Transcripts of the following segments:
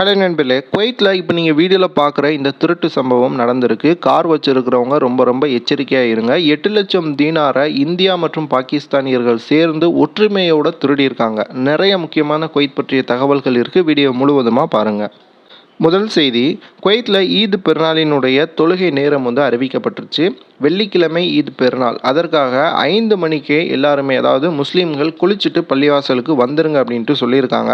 Hello நண்பர்களே குவைத்தில் இப்போ நீங்கள் வீடியோவில் பார்க்குற இந்த திருட்டு சம்பவம் நடந்திருக்கு. கார் வச்சுருக்கிறவங்க ரொம்ப ரொம்ப எச்சரிக்கையாக இருங்க. எட்டு லட்சம் தீனாரை இந்தியா மற்றும் பாகிஸ்தானியர்கள் சேர்ந்து ஒற்றுமையோடு திருடியிருக்காங்க. நிறைய முக்கியமான குவைத் பற்றிய தகவல்கள் இருக்குது வீடியோ முழுவதுமாக பாருங்கள் முதல் செய்தி குவைத்தில் ஈத் பெருநாளினுடைய தொழுகை நேரம் வந்து அறிவிக்கப்பட்டுருச்சு. வெள்ளிக்கிழமை ஈத் பெருநாள். அதற்காக ஐந்து மணிக்கே எல்லாருமே அதாவது முஸ்லீம்கள் குளிச்சுட்டு பள்ளிவாசலுக்கு வந்துருங்க அப்படின்ட்டு சொல்லியிருக்காங்க.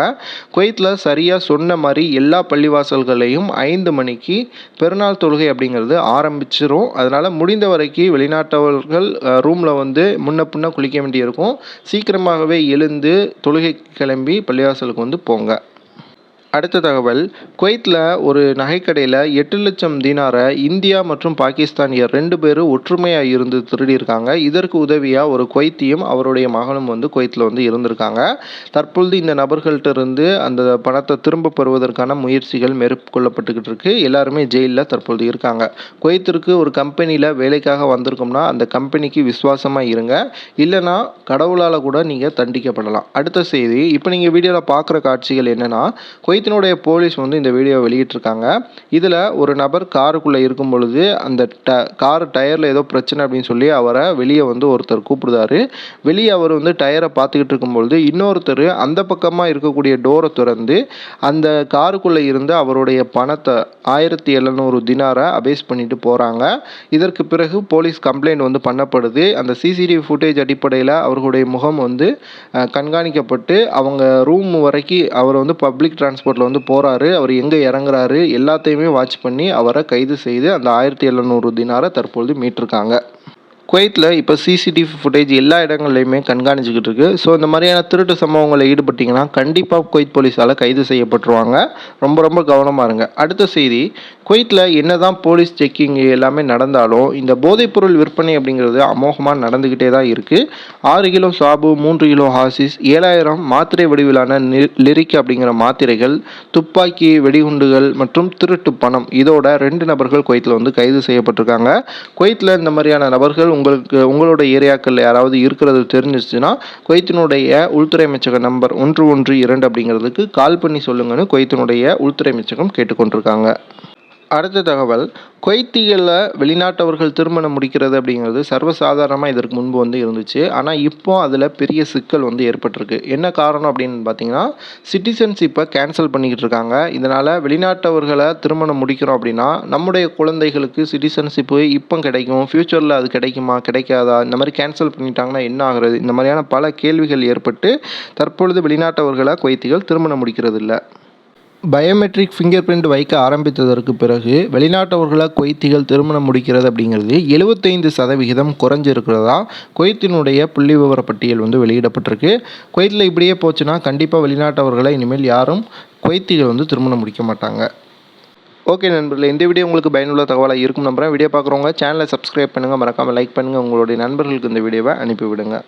குவைத்தில் சரியாக சொன்ன மாதிரி எல்லா பள்ளிவாசல்களையும் ஐந்து மணிக்கு பெருநாள் தொழுகை அப்படிங்கிறது ஆரம்பிச்சிரும். அதனால் முடிந்த வரைக்கும் வெளிநாட்டவர்கள் ரூமில் வந்து முன்ன பின்ன குளிக்க வேண்டியிருக்கும். சீக்கிரமாகவே எழுந்து தொழுகை கிளம்பி பள்ளிவாசலுக்கு வந்து போங்க. அடுத்த தகவல் குவைத்தில் ஒரு நகைக்கடையில் எட்டு லட்சம் தீனாரை இந்தியா மற்றும் பாகிஸ்தானியர் ரெண்டு பேரும் ஒற்றுமையாக இருந்து திருடியிருக்காங்க. இதற்கு உதவியாக ஒரு குவைத்தியும் அவருடைய மகனும் வந்து குவைத்தில் வந்து இருந்திருக்காங்க. தற்பொழுது இந்த நபர்கள்ட்ட இருந்து அந்த பணத்தை திரும்ப பெறுவதற்கான முயற்சிகள் மேற்கொள்ளப்பட்டுக்கிட்டு இருக்கு. எல்லாருமே ஜெயிலில் தற்பொழுது இருக்காங்க. குவைத்திற்கு ஒரு கம்பெனியில் வேலைக்காக வந்திருக்கோம்னா அந்த கம்பெனிக்கு விசுவாசமாக இருங்க. இல்லைனா கடவுளால் கூட நீங்கள் தண்டிக்கப்படலாம். அடுத்த செய்தி இப்போ நீங்கள் வீடியோவில் பார்க்குற காட்சிகள் என்னென்னா குவைத் குவைத்தினுடைய போலீஸ் வந்து இந்த வீடியோ வெளியிட்டிருக்காங்க. இதில் ஒரு நபர் காருக்குள்ளே இருக்கும் பொழுது அந்த ட கார் டயரில் ஏதோ பிரச்சனை அப்படின்னு சொல்லி அவரை வெளியே வந்து ஒருத்தர் கூப்பிடுதாரு வெளியே அவர் வந்து டயரை பார்த்துக்கிட்டு இருக்கும்பொழுது இன்னொருத்தர் அந்த பக்கமாக இருக்கக்கூடிய டோரை திறந்து அந்த காருக்குள்ளே இருந்து அவருடைய பணத்தை ஆயிரத்தி எழுநூறு தினாரை அபேஸ் பண்ணிட்டு போகிறாங்க இதற்கு பிறகு போலீஸ் கம்ப்ளைண்ட் வந்து பண்ணப்படுது. அந்த சிசிடிவி ஃபுட்டேஜ் அடிப்படையில் அவர்களுடைய முகம் வந்து கண்காணிக்கப்பட்டு அவங்க ரூம் வரைக்கும் அவர் வந்து பப்ளிக் டிரான்ஸ்போர்ட் ரோட்டில் வந்து போகிறாரு அவர் எங்கே இறங்குறாரு? எல்லாத்தையுமே வாட்ச் பண்ணி அவரை கைது செய்து அந்த ஆயிரத்தி எழுநூறு தினாரை தற்பொழுது மீட்டிருக்காங்க. குவைத்தில் இப்போ சிசிடிவி ஃபுட்டேஜ் எல்லா இடங்கள்லையுமே கண்காணிச்சிக்கிட்டு இருக்குது ஸோ இந்த மாதிரியான திருட்டு சம்பவங்களில் ஈடுபட்டிங்கன்னா கண்டிப்பாக குவைத் போலீஸால் கைது செய்யப்பட்டுருவாங்க. ரொம்ப ரொம்ப கவனமாக இருங்க. அடுத்த செய்தி குவைத்தில் என்ன தான் போலீஸ் செக்கிங் எல்லாமே நடந்தாலும் இந்த போதைப்பொருள் விற்பனை அப்படிங்கிறது அமோகமாக நடந்துக்கிட்டே தான் இருக்குது ஆறு கிலோ சாபு மூன்று கிலோ ஹாசிஸ் ஏழாயிரம் மாத்திரை வடிவிலான லிரிக் அப்படிங்கிற மாத்திரைகள் துப்பாக்கி வெடிகுண்டுகள் மற்றும் திருட்டு பணம். இதோட ரெண்டு நபர்கள் குவைத்தில் வந்து கைது செய்யப்பட்டிருக்காங்க. குவைத்தில் இந்த மாதிரியான நபர்கள் உங்களுக்கு உங்களோட ஏரியாக்களில் யாராவது இருக்கிறது தெரிஞ்சிச்சுன்னா குவைத்தினுடைய உள்துறை அமைச்சக நம்பர் ஒன்று ஒன்று இரண்டு அப்படிங்கிறதுக்கு கால் பண்ணி சொல்லுங்கன்னு குவைத்தினுடைய உள்துறை அமைச்சகம் கேட்டுக்கொண்டிருக்காங்க. அடுத்த தகவல் குவைத்திகளில் வெளிநாட்டவர்கள் திருமணம் முடிக்கிறது அப்படிங்கிறது சர்வசாதாரணமாக இதற்கு முன்பு வந்து இருந்துச்சு. ஆனால் இப்போ அதில் பெரிய சிக்கல் வந்து ஏற்பட்டிருக்கு. என்ன காரணம் அப்படின்னு பார்த்தீங்கன்னா சிட்டிசன்ஷிப்பை கேன்சல் பண்ணிக்கிட்டு இருக்காங்க. இதனால் வெளிநாட்டவர்களை திருமணம் முடிக்கிறோம் அப்படின்னா நம்முடைய குழந்தைகளுக்கு சிட்டிசன்ஷிப்பு இப்போ கிடைக்கும். ஃப்யூச்சரில் அது கிடைக்குமா கிடைக்காதா? இந்த மாதிரி கேன்சல் பண்ணிட்டாங்கன்னா என்ன ஆகுறது? இந்த மாதிரியான பல கேள்விகள் ஏற்பட்டு தற்பொழுது வெளிநாட்டவர்களை குவைத்திகள் திருமணம் முடிக்கிறது இல்லை பயோமெட்ரிக் ஃபிங்கர் பிரிண்ட் வைக்க ஆரம்பித்ததற்கு பிறகு வெளிநாட்டவர்களாக குவைத்திகள் திருமணம் முடிக்கிறது அப்படிங்கிறது எழுபத்தைந்து சதவிகிதம் குறைஞ்சிருக்கிறதா? குவைத்தினுடைய புள்ளி விவர பட்டியல் வந்து வெளியிடப்பட்டிருக்கு. குவைத்தில் இப்படியே போச்சுன்னா கண்டிப்பாக வெளிநாட்டவர்களை இனிமேல் யாரும் குவைத்திகள் வந்து திருமணம் முடிக்க மாட்டாங்க. ஓகே நண்பர்களே இந்த வீடியோ உங்களுக்கு பயனுள்ள தகவலாக இருக்கும் நம்புகிறேன் வீடியோ பார்க்குறவங்க சேனலை சப்ஸ்கிரைப் பண்ணுங்கள் மறக்காமல் லைக் பண்ணுங்கள் உங்களுடைய நண்பர்களுக்கு இந்த வீடியோவை அனுப்பிவிடுங்க.